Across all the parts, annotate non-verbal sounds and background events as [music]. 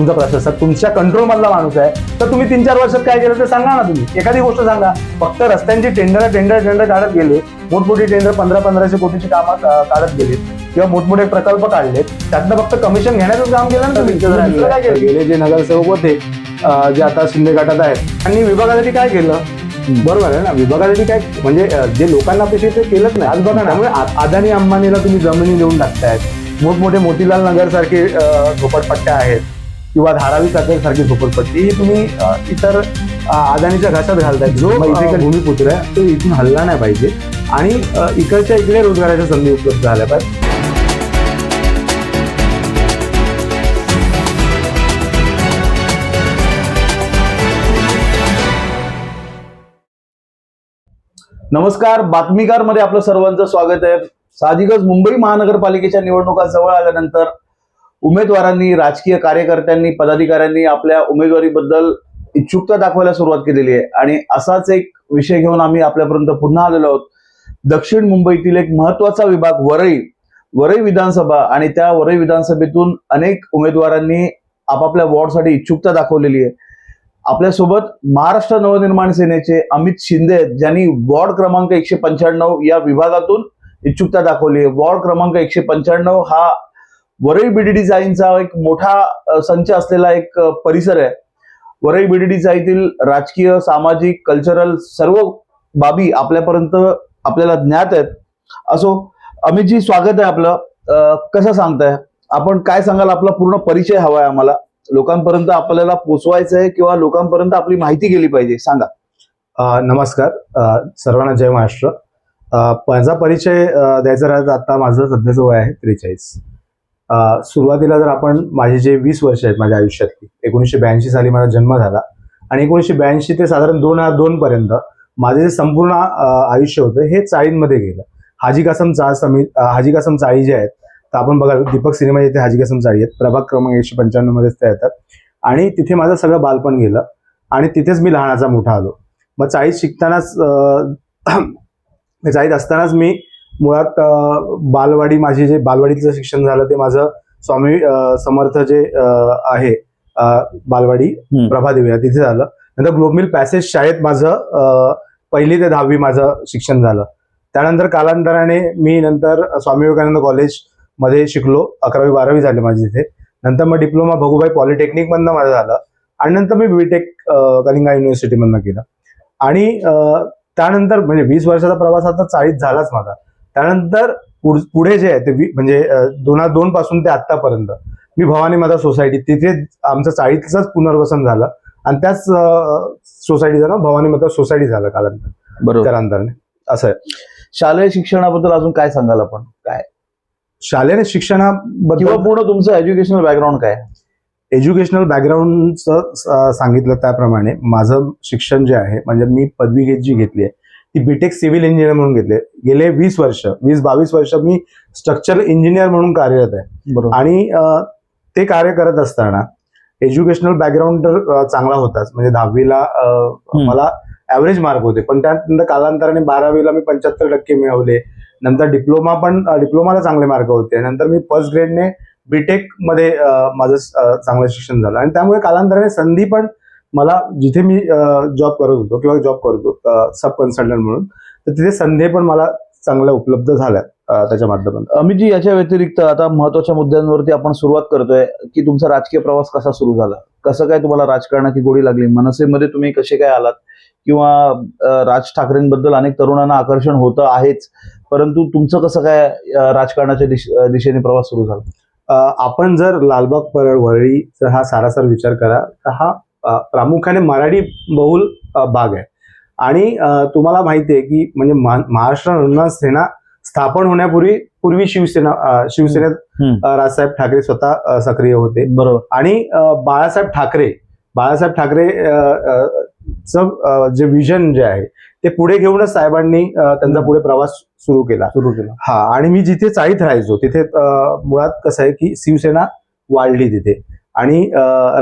तुमचा प्रशासक तुमच्या कंट्रोल मधला माणूस आहे. तर तुम्ही तीन चार वर्षात काय केलं ते सांगा ना तुम्ही. एखादी गोष्ट सांगा. फक्त रस्त्यांची टेंडर टेंडर टेंडर काढत गेले. मोठमोठी टेंडर पंधरा पंधराशे कोटीची कामं काढत गेले. किंवा मोठमोठे प्रकल्प काढले त्यातनं फक्त कमिशन घेण्याचं काम केलं ना तुम्ही? गेले जे नगरसेवक होते जे आता शिंदे गटात आहेत त्यांनी विभागासाठी काय केलं? बरोबर आहे ना? विभागासाठी काय म्हणजे जे लोकांना अपेक्षित ते केलंच नाही. आज बघा ना. आ- अदानी अंबानीला तुम्ही जमिनी देऊन टाकतायत. मोठमोठे मोतीलाल नगर सारखे झोपडपट्ट्या आहेत. किंवा धारावी सारखे सारखी झोपडपट्टी ही तुम्ही इतर अं, अदानीच्या घशात घालतायत जो भूमिपुत्र आहे तो इथून हल्ला नाही पाहिजे. आणि इकडच्या इकडे रोजगाराच्या संधी उपलब्ध झाल्या पाहिजे. नमस्कार बातमीकारमध्ये आपलं सर्वांचं स्वागत आहे. साहजिकच मुंबई महानगरपालिकेच्या निवडणुका जवळ आल्यानंतर उमेदवारांनी राजकीय कार्यकर्त्यांनी पदाधिकाऱ्यांनी आपल्या उमेदवारीबद्दल इच्छुकता दाखवायला सुरुवात केलेली आहे. आणि असाच एक विषय घेऊन आम्ही आपल्यापर्यंत पुन्हा आलेलो आहोत. दक्षिण मुंबईतील एक महत्त्वाचा विभाग वरई वरई विधानसभा आणि त्या वरई विधानसभेतून अनेक उमेदवारांनी आपापल्या वॉर्डसाठी इच्छुकता दाखवलेली आहे. आपल्यासोबत महाराष्ट्र नवनिर्माण सेनेचे अमित शिंदे आहेत ज्यांनी वॉर्ड क्रमांक एकशे पंच्याण्णव या विभागातून इच्छुकता दाखवली आहे. वॉर्ड क्रमांक एकशे पंच्याण्णव हा वरळी बीडी डिझाईनचा एक मोठा संच असलेला एक परिसर आहे. वरळी बीडी डिझाईतील राजकीय सामाजिक कल्चरल सर्व बाबी आपल्यापर्यंत आपल्याला ज्ञात आहेत. असो अमितजी स्वागत आहे आपलं. कसं सांगताय? आपण काय सांगाल? आपला पूर्ण परिचय हवा आहे आम्हाला. लोकांपर्यंत आपल्याला पोचवायचं आहे किंवा लोकांपर्यंत आपली माहिती गेली पाहिजे? सांगा. नमस्कार. सर्वांना जय महाराष्ट्र. माझा परिचय द्यायचा राहत आता माझं सध्याचं वय आहे त्रेचाळीस. सुरुवातीला जर आपण माझे जे वीस वर्ष आहेत माझ्या आयुष्यातली एकोणीसशे ब्याऐंशी साली माझा जन्म झाला आणि एकोणीसशे ब्याऐंशी ते साधारण दोन हजार दोन पर्यंत माझे जे संपूर्ण आयुष्य होतं हे चाळींमध्ये गेलं. हाजी कासम चाळ समी हाजी कासम चाळी जे आहेत तर आपण बघा दीपक सिनेमा येथे हाजी कासम चाळी आहेत प्रभाग क्रमांक एकशे पंच्याण्णव मध्येच त्या येतात. आणि तिथे माझं सगळं बालपण गेलं आणि तिथेच मी लहानाचा मोठा आलो. मग चाळीत शिकतानाच [clears throat] चाळीत असतानाच मी मुळात बालवाडी माझी जे बालवाडीचं शिक्षण झालं ते माझं स्वामी समर्थ जे आहे बालवाडी. प्रभादेवी तिथे झालं. नंतर ग्लोबमिल पॅसेज शाळेत माझं पहिली ते दहावी माझं शिक्षण झालं. त्यानंतर कालांतराने मी नंतर स्वामी विवेकानंद कॉलेजमध्ये शिकलो. अकरावी बारावी झाली माझी तिथे. नंतर मग डिप्लोमा भगुबाई पॉलिटेक्निकमधनं माझं झालं. आणि नंतर मी बीटेक कलिंगा युनिव्हर्सिटीमधनं केलं. आणि त्यानंतर म्हणजे वीस वर्षाचा प्रवास आता चाळीत झालाच माझा. त्यानंतर पुढ- जे आहे ते म्हणजे दोन हजार दोन पासून ते आतापर्यंत मी भवानी माता सोसायटी तिथे आमचं चाळीतलंच पुनर्वसन झालं. आणि त्याच सोसायटीचं नाव भवानी माता सोसायटी झालं कालांतर. बरोबर. असं आहे. शालेय शिक्षणाबद्दल अजून काय सांगाल आपण? काय? शालेय शिक्षणाबद्दल पूर्ण तुमचं एज्युकेशनल बॅकग्राऊंड काय? एज्युकेशनल बॅकग्राऊंडचं सांगितलं त्याप्रमाणे माझं शिक्षण जे आहे म्हणजे मी पदवी घेत जी घेतली आहे ती बीटेक सिव्हिल इंजिनियर म्हणून घेतली. गेले वीस वर्ष वीस बावीस वर्ष मी स्ट्रक्चरल इंजिनियर म्हणून कार्यरत आहे. आणि ते कार्य करत असताना एज्युकेशनल बॅकग्राऊंड तर चांगला होताच. म्हणजे दहावीला. मला ॲव्हरेज मार्क होते. पण त्यानंतर कालांतराने बारावीला मी पंच्याहत्तर टक्के मिळवले. नंतर डिप्लोमा पण डिप्लोमाला चांगले मार्क होते. नंतर मी फर्स्ट ग्रेडने बीटेकमध्ये माझं चांगलं शिक्षण झालं. आणि त्यामुळे कालांतराने संधी पण मला जिथे मी जॉब करत होतो किंवा जॉब करतो सब कन्सल्टंट म्हणून तर तिथे संधी पण मला चांगल्या उपलब्ध झाल्या त्याच्या माध्यमातून. अमितजी याच्या व्यतिरिक्त आता महत्त्वाच्या मुद्द्यांवरती आपण सुरुवात करतोय की तुमचा राजकीय प्रवास कसा सुरू झाला? कसं काय तुम्हाला राजकारणाची गोडी लागली? मनसेमध्ये तुम्ही कसे काय आलात? किंवा राज ठाकरेंबद्दल अनेक तरुणांना आकर्षण होतं आहेच परंतु तुमचं कसं काय राजकारणाच्या दिश- दिशेने प्रवास सुरू झाला? आपण जर लालबाग परळ वरळीचा हा सारासार विचार करा तर हा प्रामुख्याने मराठी बहुल भाग आहे. आणि तुम्हाला माहिती आहे की म्हणजे महा- महाराष्ट्र नवनिर्माण सेना स्थापन होण्यापूर्वी पूर्वी शिवसेना शिवसेनेत राजसाहेब ठाकरे स्वतः सक्रिय होते. बरोबर. आणि बाळासाहेब ठाकरे बाळासाहेब ठाकरे जे विजन जे आहे ते पुढे घेऊनच साहेबांनी त्यांचा पुढे प्रवास सुरू केला. सुरू केलं. हा आणि मी जिथे चाळीत राहायचो तिथे मुळात कसं आहे की शिवसेना वाढली तिथे. आणि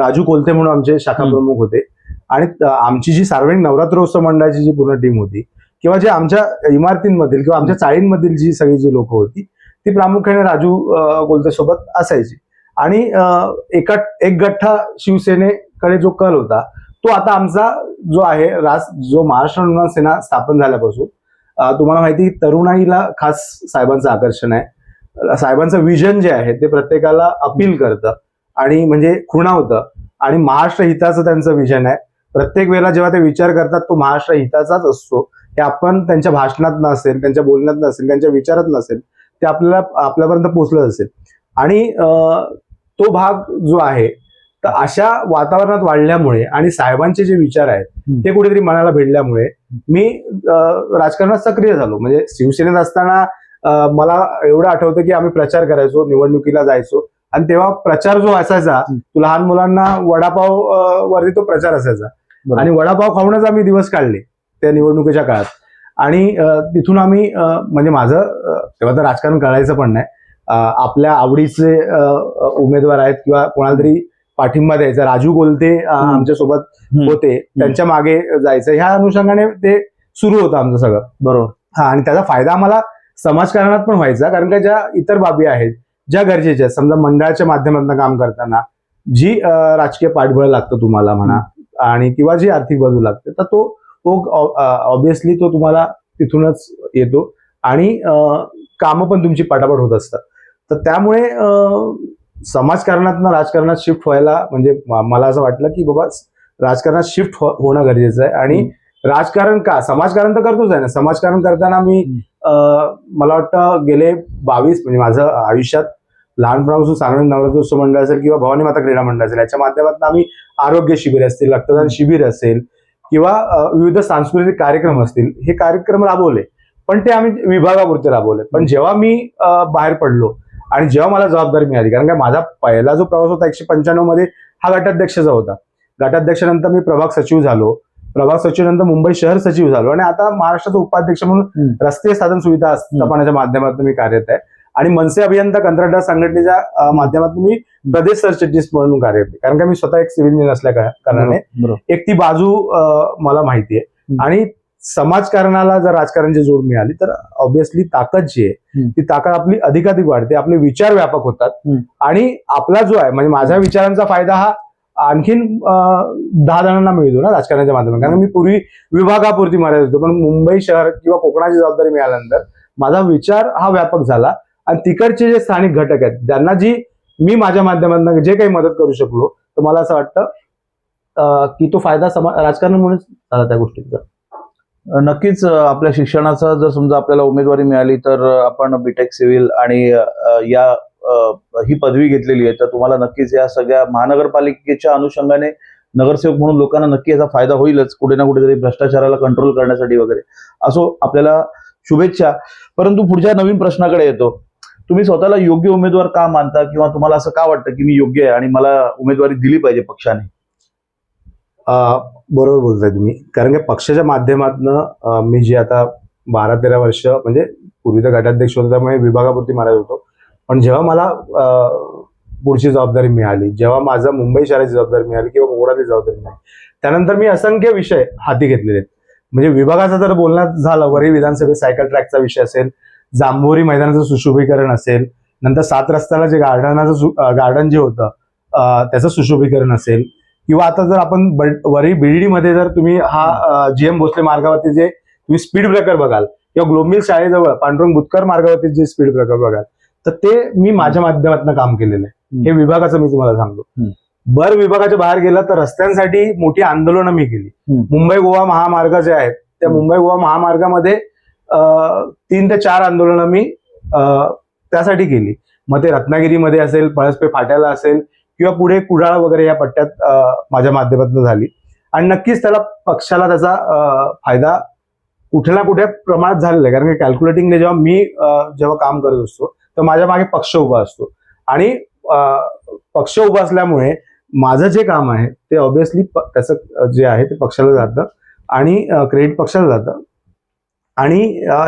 राजू कोलते म्हणून आमचे शाखा. प्रमुख होते. आणि आमची जी सार्वजनिक नवरात्रोत्सव मंडळाची जी पूर्ण टीम होती किंवा जे आमच्या इमारतींमधील किंवा आमच्या चाळींमधील जी सगळी जी लोक होती ती प्रामुख्याने राजू कोलते सोबत असायची. आणि एका एक गठ्ठा शिवसेनेकडे जो कल होता तो आता आमचा जो आहे राज जो महाराष्ट्र सेना स्थापन झाल्यापासून तुम्हाला माहिती तरुणाईला खास साहेबांचं आकर्षण आहे. साहेबांचं विजन जे आहे ते प्रत्येकाला अपील करतं. आणि म्हणजे खुणावतं आणि महाराष्ट्र हिताचं त्यांचं विजन आहे. प्रत्येक वेळेला जेव्हा ते विचार करतात तो महाराष्ट्र हिताचाच असतो. हे आपण त्यांच्या भाषणात नसेल त्यांच्या बोलण्यात नसेल त्यांच्या विचारात नसेल ते आपल्याला आपल्यापर्यंत पोहोचलं असेल. आणि तो भाग जो आहे तर अशा वातावरणात वाढल्यामुळे आणि साहेबांचे जे विचार आहेत. ते कुठेतरी मनाला भिडल्यामुळे मी राजकारणात सक्रिय झालो. म्हणजे शिवसेनेत असताना मला एवढं आठवतं की आम्ही प्रचार करायचो निवडणुकीला जायचो. आणि तेव्हा प्रचार जो असायचा. तो लहान मुलांना वडापाव वरती तो प्रचार असायचा. आणि वडापाव खाऊनच आम्ही दिवस काढले त्या निवडणुकीच्या काळात. आणि तिथून आम्ही म्हणजे माझं तेव्हा तर राजकारण कळायचं पण नाही. आपल्या आवडीचे उमेदवार आहेत किंवा कोणाला तरी पाठिंबा द्यायचा. राजू गोलते. आमच्यासोबत हम्म. होते. त्यांच्या मागे जायचं. ह्या अनुषंगाने ते सुरू होतं आमचं सगळं. बरोबर. हा आणि त्याचा फायदा आम्हाला समाजकारणात पण व्हायचा. कारण का ज्या इतर बाबी आहेत ज्या गरजेच्या आहेत. समजा मंडळाच्या माध्यमातून काम करताना जी राजकीय पाठबळ लागतं तुम्हाला म्हणा आणि किंवा जी आर्थिक बाजू लागते तर तो ऑब्विसली तो तुम्हाला तिथूनच येतो आणि कामं पण तुमची पटापट होत असतात. तर त्यामुळे अं, समाजकारणातनं राजकारणात शिफ्ट व्हायला म्हणजे मला असं वाटलं की बाबा राजकारणात शिफ्ट होणं गरजेचं आहे आणि राजकारण का? समाजकारण तर करतोच आहे ना. समाजकारण करताना मी मला वाटतं गेले बावीस म्हणजे माझं आयुष्यात लहानपणापासून सांगणे नवरात्रोत्सव मंडळ असेल किंवा भवानी माता क्रीडा मंडळ असेल याच्या माध्यमातून आम्ही आरोग्य शिबिर असतील रक्तदान शिबिर असेल किंवा विविध सांस्कृतिक कार्यक्रम असतील हे कार्यक्रम राबवले. पण ते आम्ही विभागापुरते राबवले. पण जेव्हा मी बाहेर पडलो आणि जेव्हा मला जबाबदारी मिळाली कारण का माझा पहिला जो प्रवास होता एकशे पंच्याण्णवमध्ये हा गटाध्यक्षाचा होता. गटाध्यक्षानंतर मी प्रभाग सचिव झालो. प्रभाग सचिव नंतर मुंबई शहर सचिव झालो. आणि आता महाराष्ट्राचा उपाध्यक्ष म्हणून. रस्ते साधन सुविधा स्थापनाच्या माध्यमातून मी कार्यरत आहे. आणि मनसे अभियंता कंत्राटदार संघटनेच्या माध्यमातून मी प्रदेश सरचिटणीस म्हणून कार्यरत आहे कारण का मी स्वतः एक सिव्हिल इंजिनियर असल्या कारणाने एक ती बाजू मला माहिती आहे. आणि समाजकारणाला जर राजकारणची जोड मिळाली तर ऑब्व्हियसली ताकद जी आहे. ती ताकद आपली अधिकाधिक वाढते. आपले विचार व्यापक होतात. आणि आपला जो आहे म्हणजे माझ्या विचारांचा फायदा हा आणखीन दहा जणांना मिळतो ना राजकारणाच्या माध्यमातून. कारण मी पूर्वी विभागापुरती मर्यादित होतो. पण मुंबई शहर किंवा कोकणाची जबाबदारी मिळाल्यानंतर माझा विचार हा व्यापक झाला. आणि तिकडचे जे स्थानिक घटक आहेत त्यांना जी मी माझ्या माध्यमातून जे काही मदत करू शकलो तर मला असं वाटतं की तो फायदा समा राजकारणामुळेच झाला त्या गोष्टीचा. नक्कीच आपल्या शिक्षणाचा जर समजा आपल्याला उमेदवारी मिळाली तर आपण बीटेक सिव्हिल आणि या ही पदवी घेतलेली आहे. तर तुम्हाला नक्कीच या सगळ्या महानगरपालिकेच्या अनुषंगाने नगरसेवक म्हणून लोकांना नक्की याचा फायदा होईलच कुठे ना कुठेतरी भ्रष्टाचाराला कंट्रोल करण्यासाठी वगैरे. असो आपल्याला शुभेच्छा. परंतु पुढच्या नवीन प्रश्नाकडे येतो. तुम्ही स्वतःला योग्य उमेदवार का मानता? किंवा तुम्हाला असं का वाटतं की मी योग्य आहे आणि मला उमेदवारी दिली पाहिजे पक्षाने? बरोबर बोलताय तुम्ही. कारण की पक्षाच्या माध्यमातून मी जे आता बारा तेरा वर्ष म्हणजे पूर्वी तर गटाध्यक्ष होतो त्यामुळे विभागापुरती मारत होतो. पण जेव्हा मला पुढची जबाबदारी मिळाली जेव्हा माझं मुंबई शहराची जबाबदारी मिळाली किंवा कोकणातली जबाबदारी मिळाली त्यानंतर मी असंख्य विषय हाती घेतलेले आहेत. म्हणजे विभागाचं जर बोलण्यात झालं वरील विधानसभेत सायकल ट्रॅकचा विषय असेल जांभोरी मैदानाचं सुशोभीकरण असेल नंतर सात रस्त्याला जे गार्डनाचं गार्डन जे होतं त्याचं सुशोभीकरण असेल किंवा आता जर आपण वरी बीडी मध्ये जर तुम्ही हा जी एम भोसले मार्गावरती जे तुम्ही स्पीड ब्रेकर बघाल किंवा ग्लोमिल शाळेजवळ पांडुरंग बुतकर मार्गावरती जे स्पीड ब्रेकर बघाल तर ते मी माझ्या माध्यमातून काम केलेलं आहे हे विभागाचं मी तुम्हाला सांगतो. भर विभागाच्या बाहेर गेला तर रस्त्यांसाठी मोठी आंदोलनं मी केली. मुंबई गोवा महामार्ग जे आहेत त्या. मुंबई गोवा महामार्गामध्ये तीन ते चार आंदोलनं मी त्यासाठी केली. मग ते रत्नागिरीमध्ये असेल पळसपे फाट्याला असेल किंवा पुढे कुडाळ वगैरे या पट्ट्यात माझ्या माध्यमातून झाली. आणि नक्कीच त्याला पक्षाला त्याचा फायदा कुठे ना कुठे प्रमाणात झालेला आहे. कारण की कॅल्क्युलेटिंगने जेव्हा मी जेव्हा काम करत असतो तर माझ्या मागे पक्ष उभा असतो. आणि पक्ष उभा असल्यामुळे माझं जे काम आहे ते ऑब्विसली त्याचं जे आहे ते पक्षाला जातं. आणि क्रेडिट पक्षाला जातं. आणि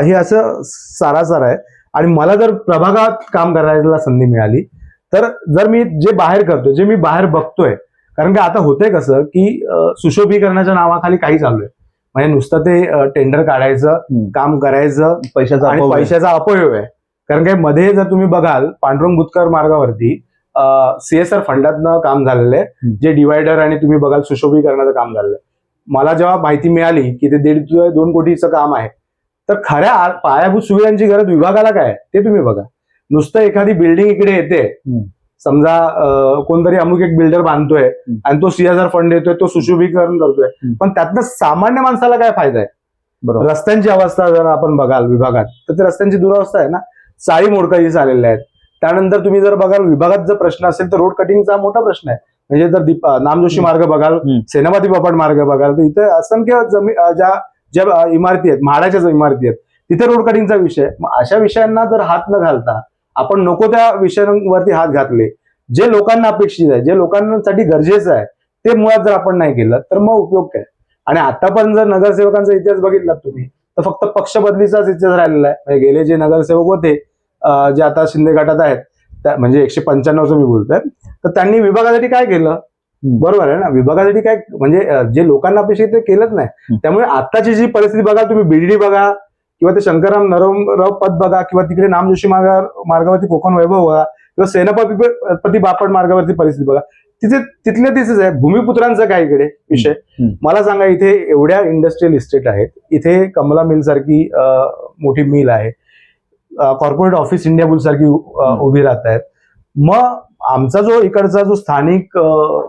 हे असं सारासार आहे आणि मला जर प्रभागात काम करायला संधी मिळाली तर जर मी जे बाहेर करतोय जे मी बाहेर बघतोय कारण की आता होतंय कसं की सुशोभीकरणाच्या नावाखाली काही चालू आहे म्हणजे नुसतं ते टेंडर काढायचं. काम करायचं पैशाचा आणि. पैशाचा अपयोग आहे कारण काय मध्ये जर तुम्ही बघाल पांडुरंग बुतकर मार्गावरती सीएसआर फंडातनं काम झालेलं आहे. जे डिवायडर आणि तुम्ही बघाल सुशोभीकरणाचं काम झालेलं आहे मला जेव्हा माहिती मिळाली की ते दीड दोन कोटीचं काम आहे तर खऱ्या पायाभूत सुविधांची गरज विभागाला काय? ते तुम्ही बघा. नुसतं एखादी बिल्डिंग इकडे येते. समजा कोणतरी अमुक एक बिल्डर बांधतोय. आणि तो सीएसआर फंड देतोय तो सुशोभीकरण करतोय. पण त्यातनं सामान्य माणसाला काय फायदा आहे? बरोबर. रस्त्यांची अवस्था जर आपण बघाल विभागात तर ते रस्त्यांची दुरावस्था आहे ना? चाळी मोडकाजी झालेल्या आहेत. त्यानंतर तुम्ही जर बघाल विभागात जर प्रश्न असेल तर रोड कटिंगचा मोठा प्रश्न आहे. म्हणजे जर नामजोशी मार्ग बघाल. सेनापती बापट मार्ग बघाल तर इथे असंख्य जमी ज्या ज्या इमारती आहेत म्हाडाच्या ज्या इमारती आहेत तिथे रोड कटिंगचा विषय मग अशा विषयांना जर हात न घालता आपण नको त्या विषयांवरती हात घातले जे लोकांना अपेक्षित आहे जे लोकांसाठी गरजेचं आहे ते मुळात जर आपण नाही केलं तर मग उपयोग काय? आणि आतापर्यंत जर नगरसेवकांचा इतिहास बघितलात तुम्ही तर फक्त पक्ष बदलीचाच इतिहास राहिलेला आहे. म्हणजे गेले जे नगरसेवक होते जे आता शिंदे गटात आहेत त्या- म्हणजे एकशे पंच्याण्णवचं मी बोलतोय तर त्यांनी विभागासाठी काय केलं? बरोबर आहे ना? विभागासाठी काय म्हणजे जे लोकांना अपेक्षित ते केलंच नाही. त्यामुळे आताची जी परिस्थिती बघा तुम्ही बीडीडी बघा किंवा ते शंकरराम नरमराव पद बघा किंवा तिकडे नामजोशी मार्गा मार्गावरती कोकण वैभव बघा किंवा सेनापती पती बापट मार्गावरती परिस्थिती बघा तिथे तिथले तिथेच आहे. भूमिपुत्रांचं काय इकडे विषय. मला सांगा इथे एवढ्या इंडस्ट्रियल इस्टेट आहेत इथे कमला मिल सारखी मोठी मिल आहे कॉर्पोरेट ऑफिस इंडिया बुल सारखी. उभी राहत आहेत मग आमचा जो इकडचा जो स्थानिक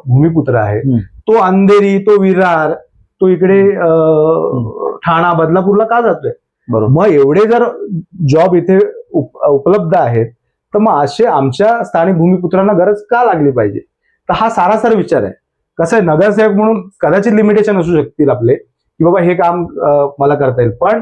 भूमिपुत्र आहे. तो अंधेरी तो विरार तो इकडे ठाणा बदलापूरला का जातोय? बरोबर. मग एवढे जर जॉब इथे उप- उपलब्ध आहेत तर मग असे आमच्या स्थानिक भूमिपुत्रांना गरज का लागली पाहिजे? तर हा सारासार विचार आहे. कसं आहे नगरसेवक म्हणून कदाचित लिमिटेशन असू शकतील आपले की बाबा हे काम मला करता येईल. पण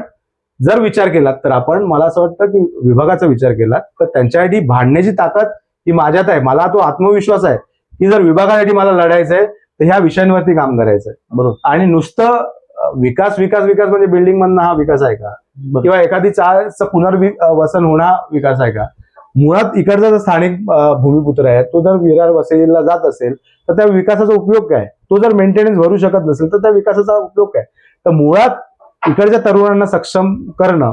जर विचार केलात तर आपण मला असं वाटतं की विभागाचा विचार केला तर त्यांच्यासाठी भांडण्याची ताकद ही माझ्यात आहे. मला तो आत्मविश्वास आहे. की जर विभागासाठी मला लढायचं आहे तर ह्या विषयांवरती काम करायचं आहे बरोबर. आणि नुसतं विकास विकास विकास म्हणजे बिल्डिंग मधनं हा विकास आहे का. किंवा एखादी चाळचं पुनर्वसन होणं विकास आहे का? मुळात इकडचा जो स्थानिक भूमिपुत्र आहे तो जर विरार वसईला जात असेल तर त्या विकासाचा उपयोग काय? तो जर मेंटेनन्स भरू शकत नसेल तर त्या विकासाचा उपयोग काय? तर मुळात इकडच्या तरुणांना सक्षम करणं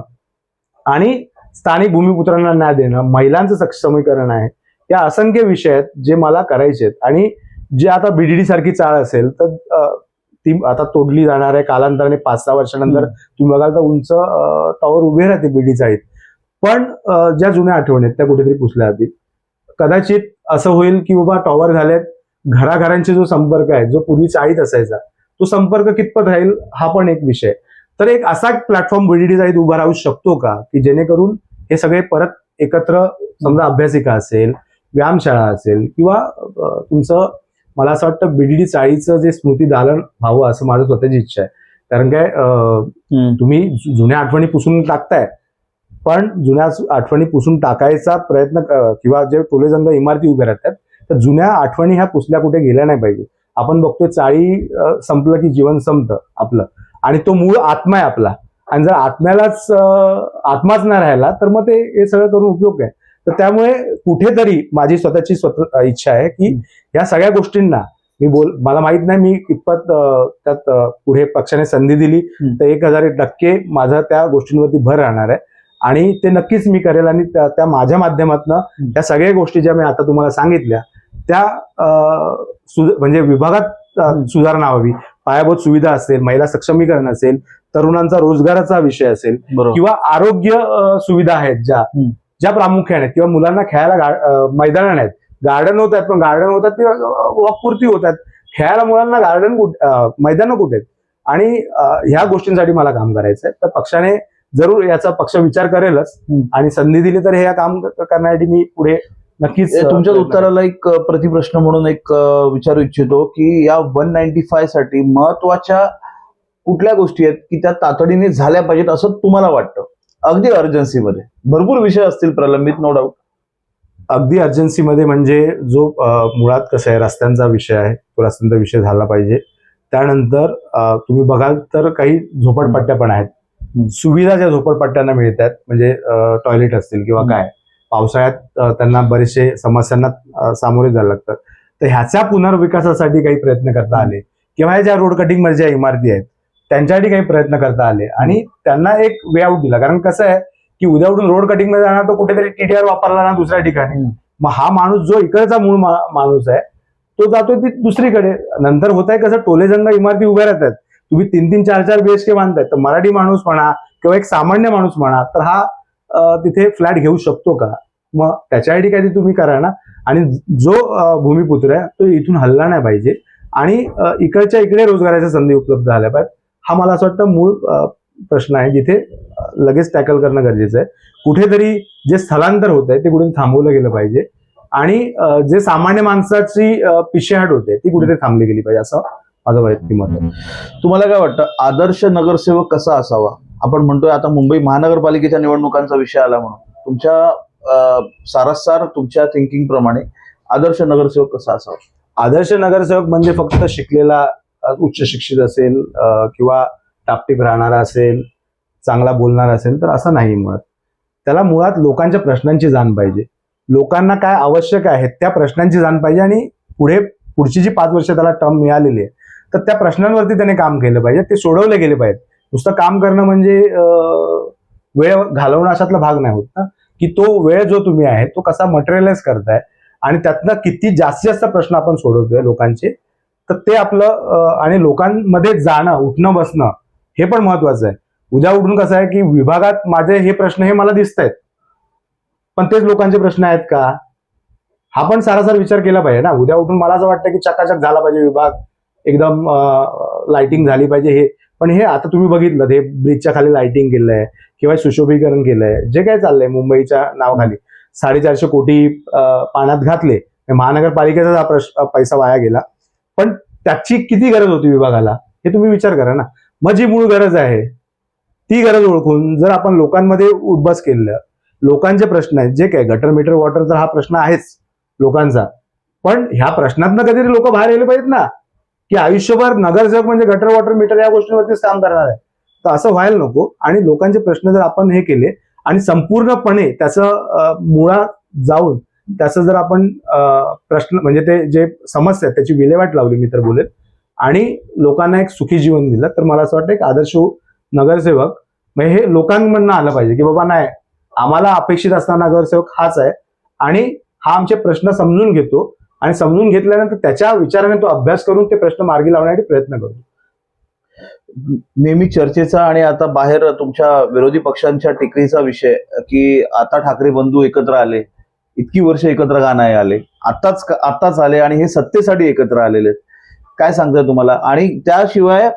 आणि स्थानिक भूमिपुत्रांना न्याय देणं महिलांचं सक्षमीकरण आहे. या असंख्य विषय आहेत जे मला करायचे आहेत. आणि जे आता बीडीडी सारखी चाळ असेल तर ती आता तोडली जाणार आहे कालांतराने पाच सहा वर्षानंतर तुम्ही बघाल तर उंच टॉवर उभे राहते बीडी चाळीत पण ज्या जुन्या आठवणी आहेत त्या कुठेतरी पुसल्या जातील. कदाचित असं होईल की बाबा टॉवर झालेत घराघरांचे जो संपर्क आहे जो पूर्वी चाळीत असायचा तो संपर्क कितपत राहील हा पण एक विषय तर एक असा प्लॅटफॉर्म बीडीडी चाळीत उभा राहू शकतो का की जेणेकरून हे सगळे परत एकत्र समजा अभ्यासिका असेल व्यायामशाळा असेल किंवा तुमचं मला असं वाटतं बीडीडी चाळीचं जे स्मृती दालन व्हावं असं माझं स्वतःची इच्छा आहे. कारण काय. तुम्ही जुन्या आठवणी पुसून टाकताय पण जुन्या आठवणी पुसून टाकायचा प्रयत्न किंवा जे टोलेजंग इमारती उभ्या राहतात तर जुन्या आठवणी ह्या पुसल्या कुठे गेल्या नाही पाहिजे. आपण बघतोय चाळी संपलं की जीवन संपतं आपलं. आणि तो मूळ आत्मा आहे आपला. आणि जर आत्म्यालाच आत्माच नाही राहिला तर मग ते हे सगळं करून उपयोग आहे तर त्यामुळे कुठेतरी माझी स्वतःची स्वतः इच्छा आहे की या सगळ्या गोष्टींना मी बोल मला माहीत नाही मी कितपत त्यात पुढे पक्षाने संधी दिली. तर एक हजार टक्के माझा त्या गोष्टींवरती भर राहणार आहे आणि ते नक्कीच मी करेल आणि त्या माझ्या माध्यमातून त्या सगळ्या गोष्टी ज्या मी आता तुम्हाला सांगितल्या त्या म्हणजे विभागात. सुधारणा व्हावी पायाभूत सुविधा असेल महिला सक्षमीकरण असेल तरुणांचा रोजगाराचा विषय असेल किंवा आरोग्य सुविधा आहेत ज्या. ज्या प्रामुख्याने आहेत किंवा मुलांना खेळायला मैदान आहेत. गार्डन होत आहेत पण गार्डन होतात ते वॉकपुरती होत आहेत. खेळायला मुलांना गार्डन कुठे मैदानं कुठे आहेत? आणि ह्या गोष्टींसाठी मला काम करायचं आहे. तर पक्षाने जरूर याचा पक्ष विचार करेलच. आणि संधी दिली तर हे या काम करण्यासाठी मी पुढे नक्कीच प्रयत्न उत्तराला एक प्रतिप्रश्न म्हणून एक विचारू इच्छितो की या वन नाईन्टी फायसाठी महत्त्वाच्या कुठल्या गोष्टी आहेत की त्या तातडीने झाल्या पाहिजेत असं तुम्हाला वाटतं? अगदी अर्जन्सीमध्ये भरपूर विषय असतील प्रलंबित नो डाऊट अगदी अर्जन्सीमध्ये म्हणजे जो मुळात कसं आहे रस्त्यांचा विषय आहे तो रस्त्यांचा विषय झाला पाहिजे. त्यानंतर तुम्ही बघाल तर काही झोपडपट्ट्या पण आहेत. सुविधा ज्या झोपडपट्ट्यांना मिळतात म्हणजे टॉयलेट असतील किंवा. काय पावसाळ्यात त्यांना बरेचसे समस्यांना सामोरे जायला लागतं तर ह्याच्या पुनर्विकासासाठी काही प्रयत्न करता आले. किंवा ह्या ज्या रोड कटिंगमध्ये ज्या इमारती आहेत त्यांच्यासाठी काही प्रयत्न करता आले. आणि त्यांना एक वे आउट दिला. कारण कसं आहे की उद्या उठून रोड कटिंगमध्ये जाणार तर कुठेतरी टीटीआर वापरला ना दुसऱ्या ठिकाणी. मग हा माणूस जो इकडचा मूळ माणूस आहे तो जातो ती दुसरीकडे. नंतर होत आहे कसं टोलेजंग इमारती उभ्या राहतात. तुम्ही तीन तीन चार चार बीएचके बांधताय तर मराठी माणूस म्हणा किंवा एक सामान्य माणूस म्हणा तर हा तिथे फ्लॅट घेऊ शकतो का? मग त्याच्यासाठी काहीतरी तुम्ही करा ना. आणि जो भूमिपुत्र आहे तो इथून हल्ला नाही पाहिजे. आणि इकडच्या इकडे रोजगाराच्या संधी उपलब्ध झाल्या पाहिजेत. हा मला असं वाटतं मूळ प्रश्न आहे जिथे लगेच टॅकल करणं गरजेचं आहे. कुठेतरी जे स्थलांतर होत आहे ते कुठे थांबवलं गेलं पाहिजे. आणि जे सामान्य माणसाची अं, पिछेहाट होते ती कुठेतरी थांबली गेली पाहिजे असं माझं वैयक्तिक मत आहे. तुम्हाला काय वाटतं आदर्श नगरसेवक कसा असावा? आपण म्हणतोय आता मुंबई महानगरपालिकेच्या निवडणुकांचा विषय आला म्हणून. तुमच्या सारसार तुमच्या थिंकिंग प्रमाणे आदर्श नगरसेवक कसा असावा? आदर्श नगरसेवक म्हणजे फक्त शिकलेला उच्च शिक्षित असेल किंवा टापटीप राहणारा असेल चांगला बोलणारा असेल तर असं नाही मुळात त्याला मुळात लोकांच्या प्रश्नांची जाण पाहिजे. लोकांना काय आवश्यक आहे त्या प्रश्नांची जाण पाहिजे आणि पुढे पुढची जी पाच वर्ष त्याला टर्म मिळालेली आहे तर त्या प्रश्नांवरती त्याने काम केलं पाहिजे ते सोडवले गेले पाहिजेत. नुसतं काम करणं म्हणजे वेळ घालवणं अशातला भाग नाही होत ना. की तो वेळ जो तुम्ही आहे तो कसा मटेरियलाइज करताय आणि त्यातनं किती जास्तीत जास्त प्रश्न आपण सोडवतोय लोकांचे तर ते आपलं आणि लोकांमध्ये जाणं उठणं बसणं हे पण महत्वाचं आहे. उद्या उठून कसं आहे की विभागात माझे हे प्रश्न हे मला दिसत आहेत पण तेच लोकांचे प्रश्न आहेत का? हा पण सारासार विचार केला पाहिजे ना. उद्या उठून मला असं वाटतं की चकाचक झाला पाहिजे विभाग. एकदम लाइटिंग झाली पाहिजे हे. पण हे आता तुम्ही बघितलं हे ब्रिजच्या खाली लाइटिंग केलंय किंवा सुशोभीकरण केलंय. जे काय चाललंय मुंबईच्या नावाखाली. साडेचारशे कोटी पाण्यात घातले. महानगरपालिकेचा हा प्रश- पैसा वाया गेला. पण त्याची किती गरज होती विभागाला हे तुम्ही विचार करा ना. मग जी मूळ गरज आहे ती गरज ओळखून जर आपण लोकांमध्ये उद्बस केलं लोकांचे प्रश्न आहेत जे काय गटर मीटर वॉटर तर हा प्रश्न आहेच लोकांचा. पण ह्या प्रश्नातनं कधीतरी लोक बाहेर यायला पाहिजेत ना. की आयुष्यभर नगरसेवक म्हणजे गटर वॉटर मीटर या गोष्टींवरतीच काम करणार आहे. तर असं व्हायला नको. आणि लोकांचे प्रश्न जर आपण हे केले आणि संपूर्णपणे त्याचं मुळा मुळात जाऊन त्याचं जर आपण प्रश्न म्हणजे ते जे समस्या आहेत त्याची विल्हेवाट लावली मी तर बोलेल आणि लोकांना एक सुखी जीवन दिलं तर मला असं वाटतं एक आदर्श नगरसेवक म्हणजे हे लोकांमधनं आलं पाहिजे की बाबा नाही आम्हाला अपेक्षित असणारा नगरसेवक हाच आहे आणि हा आमचे प्रश्न समजून घेतो आणि समजून घेतल्यानंतर त्याच्या विचाराने तो अभ्यास करून ते प्रश्न मार्गी लावण्यासाठी प्रयत्न करतो. नेहमी चर्चेचा आणि आता बाहेर तुमच्या विरोधी पक्षांच्या टिकरीचा विषय की आता ठाकरे बंधू एकत्र आले इतकी वर्ष एकत्र का नाही आले आताच आताच आले आणि हे सत्तेसाठी एकत्र आलेले आहेत. काय सांगताय तुम्हाला? आणि त्याशिवाय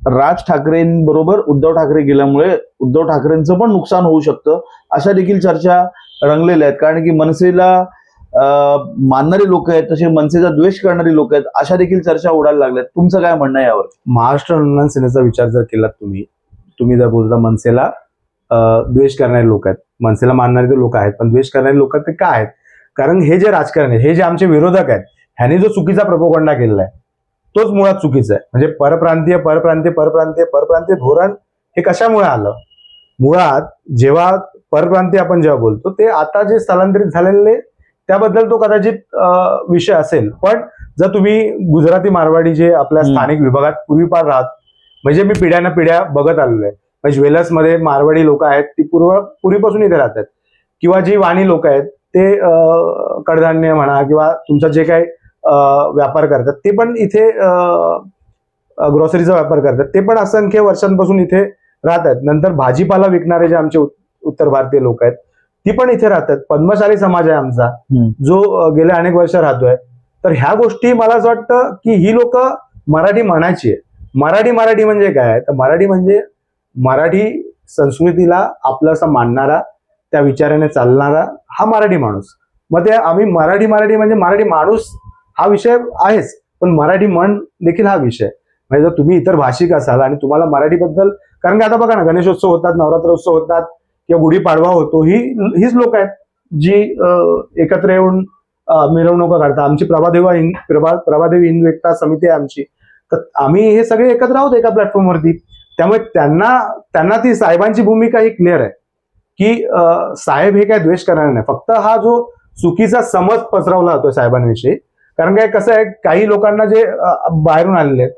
राज ठाकरेंबरोबर उद्धव ठाकरे गेल्यामुळे उद्धव ठाकरेंचं पण नुकसान होऊ शकतं अशा देखील चर्चा रंगलेल्या आहेत. कारण की मनसेला मानणारी लोक आहेत तसे मनसेचा द्वेष करणारी लोक आहेत अशा देखील चर्चा उडायला लागल्यात तुमचं काय म्हणणं यावर? महाराष्ट्र उन्नयन सेनेचा विचार जर केलात तुम्ही तुम्ही जर बोलता मनसेला द्वेष करणारे लोक आहेत. मनसेला मानणारे ते लोक आहेत पण द्वेष करणारे लोक ते काय आहेत? कारण हे जे राजकारण आहे हे जे आमचे विरोधक आहेत ह्यांनी जो चुकीचा प्रपोगंडा केलेला आहे तोच मुळात चुकीचा आहे. म्हणजे परप्रांतीय परप्रांतीय परप्रांतीय परप्रांतीय धोरण हे कशामुळे आलं? मुळात जेव्हा परप्रांतीय आपण जेव्हा बोलतो ते आता जे स्थलांतरित झालेले त्याबद्दल तो कदाचित विषय असेल. पण जर तुम्ही गुजराती मारवाडी जे आपल्या. स्थानिक विभागात पूर्वीपार राहत म्हणजे मी पिढ्यानं पिढ्या बघत आलेलो आहे ज्वेलर्समध्ये मारवाडी लोक आहेत ती पूर्व पूर्वीपासून इथे राहतात. किंवा जी वाणी लोक आहेत ते कडधान्य म्हणा किंवा तुमचा जे काही व्यापार करतात ते पण इथे ग्रॉसरीचा व्यापार करतात. ते पण असंख्य वर्षांपासून इथे राहत आहेत नंतर भाजीपाला विकणारे जे आमचे उत- उत्तर भारतीय लोक आहेत ती पण इथे राहतात. पद्मशाली समाज आहे आमचा. जो गेल्या अनेक वर्ष राहतोय. तर ह्या गोष्टी मला असं वाटतं की ही लोक मराठी म्हणायची आहे. मराठी मराठी म्हणजे काय? तर मराठी म्हणजे मराठी संस्कृतीला आपलं असं मानणारा त्या विचाराने चालणारा हा मराठी माणूस. मग ते आम्ही मराठी मराठी म्हणजे मराठी माणूस हा विषय आहेच पण मराठी मन देखील हा विषय. म्हणजे जर तुम्ही इतर भाषिक असाल आणि तुम्हाला मराठीबद्दल कारण की आता बघा ना गणेशोत्सव होतात नवरात्रोत्सव होतात किंवा गुढीपाडवा होतो ही हीच लोक आहेत जी एकत्र येऊन मिरवणुका काढतात. आमची प्रभादेवा हिंद प्रभा प्रभादेवी हिंदू एकता समिती आहे आमची. तर आम्ही हे सगळे एकत्र आहोत एका प्लॅटफॉर्मवरती त्यामुळे त्यांना त्यांना ती साहेबांची भूमिका ही क्लिअर आहे. की साहेब हे काय द्वेष करणार नाही. फक्त हा जो चुकीचा समज पसरवला जातो साहेबांविषयी कारण काय कसं आहे काही लोकांना जे बाहेरून आलेले आहेत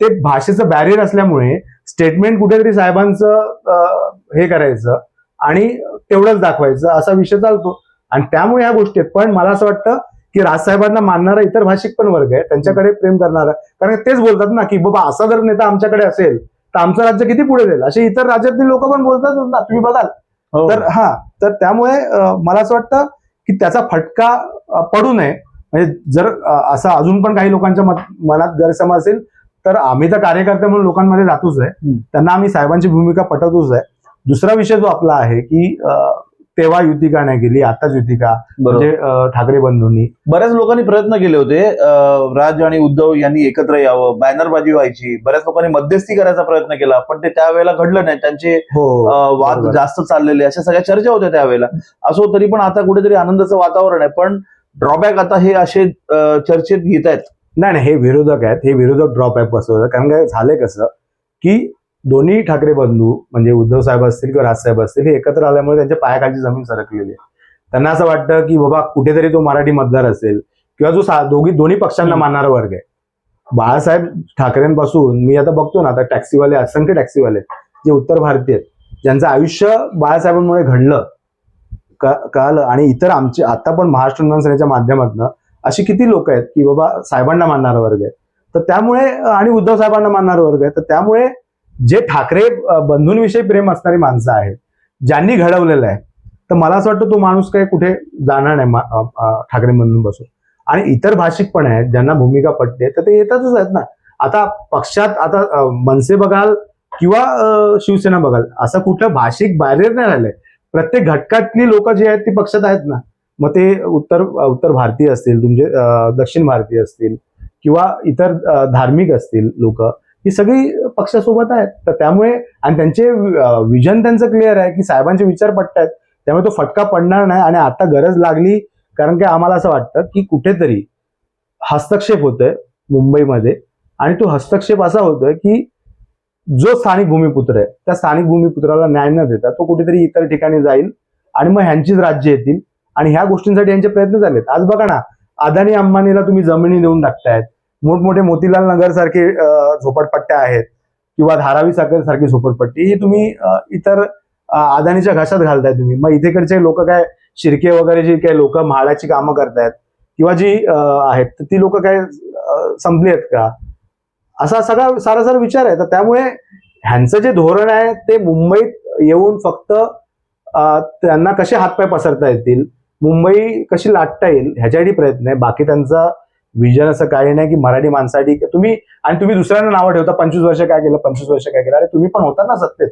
ते भाषेचं बॅरियर असल्यामुळे स्टेटमेंट कुठेतरी साहेबांचं हे करायचं आणि तेवढंच दाखवायचं असा विषय चालतो. आणि त्यामुळे ह्या गोष्टी आहेत. पण मला असं वाटतं की राजसाहेबांना मानणारा इतर भाषिक पण वर्ग आहे त्यांच्याकडे प्रेम करणारा. कारण तेच बोलतात ना की बाबा असा जर नेता आमच्याकडे असेल तर आमचं राज्य किती पुढे जाईल? असे इतर राज्यातील लोक पण बोलतात ना तुम्ही बघाल. हो. तर हा तर त्यामुळे मला असं वाटतं की त्याचा फटका पडू नये. म्हणजे जर असा अजून पण काही लोकांच्या मनात गैरसमज असेल तर आम्ही तर कार्यकर्ते म्हणून लोकांमध्ये जातोच आहे. त्यांना आम्ही साहेबांची भूमिका पटवतोच आहे. दुसरा विषय जो आपला आहे की तेव्हा युती का नाही केली आताच युती का? म्हणजे ठाकरे बंधूंनी. बऱ्याच लोकांनी प्रयत्न केले होते राज आणि उद्धव यांनी एकत्र यावं बॅनरबाजी व्हायची बऱ्याच लोकांनी मध्यस्थी करायचा प्रयत्न केला पण ते त्यावेळेला घडलं नाही. त्यांचे हो. वाद. जास्त चाललेले अशा सगळ्या चर्चा होत्या त्यावेळेला. असो तरी पण आता कुठेतरी आनंदाचं वातावरण आहे पण ड्रॉबॅक आता हे असे चर्चेत घेत आहेत. नाही नाही हे विरोधक आहेत हे विरोधक ड्रॉप आहे बसवतात. कारण काय झालंय कसं की दोन्ही ठाकरे बंधू म्हणजे उद्धव साहेब असतील किंवा राजसाहेब असतील हे एकत्र आल्यामुळे त्यांच्या पायाखालची जमीन सरकलेली आहे. त्यांना असं वाटतं की बाबा कुठेतरी तो मराठी मतदार असेल किंवा जो सा- दोघी दोन्ही पक्षांना. मानणारा वर्ग आहे. बाळासाहेब ठाकरेंपासून मी आता बघतो ना आता टॅक्सीवाले असंख्य टॅक्सीवाले जे उत्तर भारतीय आहेत ज्यांचं आयुष्य बाळासाहेबांमुळे घडलं क- कळालं. आणि इतर आमचे आता पण महाराष्ट्र नूतन सेनेच्या माध्यमातून अशी किती लोक आहेत की बाबा साहेबांना मानणारा वर्ग आहे. तर त्यामुळे आणि उद्धव साहेबांना मानणारा वर्ग आहे तर त्यामुळे जे ठाकरे बंधूंविषयी प्रेम असणारी माणसं आहेत ज्यांनी घडवलेलं आहे तर मला असं वाटतं तो माणूस काही कुठे जाणार नाही ठाकरे बंधून बसून. आणि इतर भाषिक पण आहेत ज्यांना भूमिका पटते तर ते येतातच आहेत ना. आता पक्षात आता मनसे बघाल किंवा शिवसेना बघाल असं कुठलं भाषिक बॅरियर नाही राहिलंय. प्रत्येक घटकातली लोक जी आहेत ती पक्षात आहेत ना. मग ते उत्तर उत्तर भारतीय असतील तुमचे दक्षिण भारतीय असतील किंवा इतर धार्मिक असतील लोक ही सगळी पक्षासोबत आहेत. तर त्यामुळे आणि त्यांचे विजन त्यांचं क्लिअर आहे की साहेबांचे विचार पडतायत त्यामुळे तो फटका पडणार नाही आणि आता गरज लागली कारण की आम्हाला असं वाटतं की कुठेतरी हस्तक्षेप होतोय मुंबईमध्ये. आणि तो हस्तक्षेप असा होतोय की जो स्थानिक भूमिपुत्र आहे त्या स्थानिक भूमिपुत्राला न्याय न देता तो कुठेतरी इतर ठिकाणी जाईल आणि मग ह्यांचीच राज्य येतील. आणि ह्या गोष्टींसाठी यांचे प्रयत्न झालेत. आज बघा ना अदानी अंबानीला तुम्ही जमिनी देऊन टाकतायत. मोठमोठे मोतीलाल नगर सारखे झोपडपट्ट्या आहेत किंवा धारावी साखर सारखी झोपडपट्टी. ही तुम्ही इतर आदानीच्या घशात घालताय तुम्ही. मग इथेकडचे लोक काय शिर्के वगैरे जी काही लोक म्हाडाची कामं करतायत किंवा जी आहेत तर ती लोक काय संपली आहेत का? असा सगळा सारा सारा विचार आहे. तर त्यामुळे ह्यांचं जे धोरण आहे ते मुंबईत येऊन फक्त त्यांना कसे हातपाय पसरता येतील मुंबई कशी लाटता येईल ह्याच्यासाठी प्रयत्न आहे. बाकी त्यांचा विजन असं काही नाही की मराठी माणसाठी तुम्ही आणि तुम्ही दुसऱ्यांना नावं ठेवता. पंचवीस वर्ष काय केलं? पंचवीस वर्ष काय केलं? अरे तुम्ही पण होता ना सत्तेत.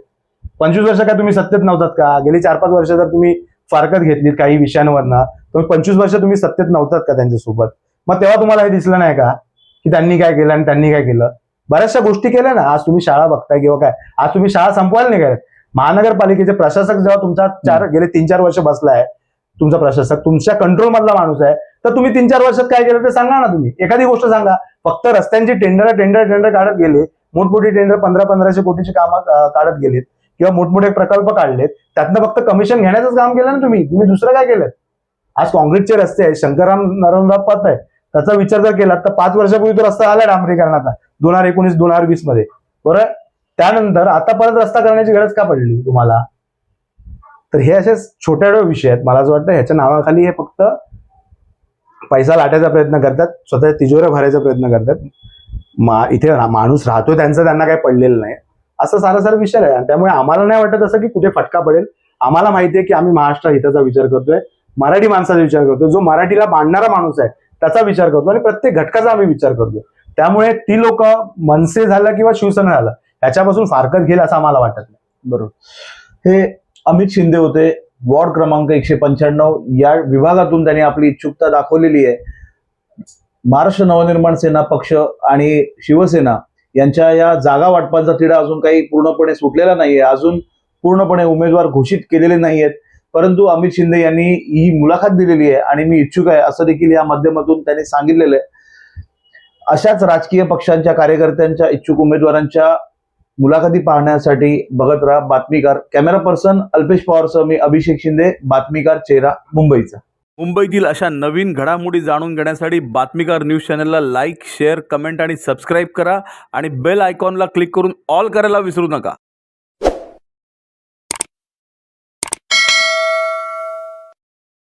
पंचवीस वर्ष काय तुम्ही सत्तेत नव्हतात का? गेली चार पाच वर्ष जर तुम्ही फारकत घेतलीत काही विषयांवरनं तर पंचवीस वर्ष तुम्ही सत्तेत नव्हतात का त्यांच्यासोबत? मग तेव्हा तुम्हाला हे दिसलं नाही का? की त्यांनी काय केलं आणि त्यांनी काय केलं? बऱ्याचशा गोष्टी केल्या ना. आज तुम्ही शाळा बघताय किंवा काय? आज तुम्ही शाळा संपवायला नाही काय महानगरपालिकेचे प्रशासक जेव्हा तुमचा चार गेले तीन चार वर्ष बसलाय तुमचा प्रशासक तुमच्या कंट्रोल मधला माणूस आहे तर तुम्ही तीन चार वर्षात काय केलं ते सांगा ना तुम्ही. एखादी गोष्ट सांगा. फक्त रस्त्यांची टेंडर टेंडर टेंडर काढत गेले मोठमोठी टेंडर पंधरा पंधराशे कोटीची कामं काढत गेलेत किंवा मोठमोठे प्रकल्प काढलेत त्यातनं फक्त कमिशन घेण्याचंच काम केलं ना तुम्ही. तुम्ही दुसरं काय केलं? आज काँग्रेसचे रस्ते आहेत शंकरराम नरमराव पत आहे. त्याचा विचार जर केला तर पाच वर्षापूर्वी तो रस्ता आला डांबरीकरणाचा दोन हजार एकोणीस दोन हजार वीसमध्ये. बरं? त्यानंतर आता परत रस्ता करण्याची गरज का पडली तुम्हाला? तर हे असे छोट्या विषय आहेत. मला असं वाटतं ह्याच्या नावाखाली हे फक्त पैसा लाटायचा प्रयत्न करतात स्वतः तिजोऱ्या भरायचा प्रयत्न करतात. मा इथे माणूस राहतो त्यांचं त्यांना काही पडलेलं नाही. असं सारा सारा विषय आहे. आणि त्यामुळे आम्हाला नाही वाटत असं की कुठे फटका पडेल. आम्हाला माहिती आहे की आम्ही महाराष्ट्र हिताचा विचार करतोय मराठी माणसाचा विचार करतो जो मराठीला मांडणारा माणूस आहे त्याचा विचार करतो आणि प्रत्येक घटकाचा आम्ही विचार करतो त्यामुळे ती लोक मनसे झालं किंवा शिवसेना झालं याच्यापासून फारकत घेईल असं आम्हाला वाटत नाही. बरोबर. हे अमित शिंदे होते वॉर्ड क्रमांक एकशे पंच्याण्णव या विभागातून त्यांनी आपली इच्छुकता दाखवलेली आहे. महाराष्ट्र नवनिर्माण सेना पक्ष आणि शिवसेना यांच्या या जागा वाटपांचा तिढा अजून काही पूर्णपणे सुटलेला नाहीये. अजून पूर्णपणे उमेदवार घोषित केलेले नाही आहेत परंतु अमित शिंदे यांनी ही मुलाखत दिलेली आहे आणि मी इच्छुक आहे असं देखील या माध्यमातून त्यांनी सांगितलेलं आहे. अशाच राजकीय पक्षांच्या कार्यकर्त्यांच्या इच्छुक उमेदवारांच्या मुलाखती पाहण्यासाठी बघत राहा बातमीकार. कॅमेरा पर्सन अल्पेश पवारसह मी अभिषेक शिंदे बातमीकार चेहरा मुंबईचा. मुंबईतील अशा नवीन घडामोडी जाणून घेण्यासाठी बातमीकार न्यूज चॅनलला लाईक शेअर कमेंट आणि सबस्क्राईब करा आणि बेल आयकॉनला क्लिक करून ऑल करायला विसरू नका.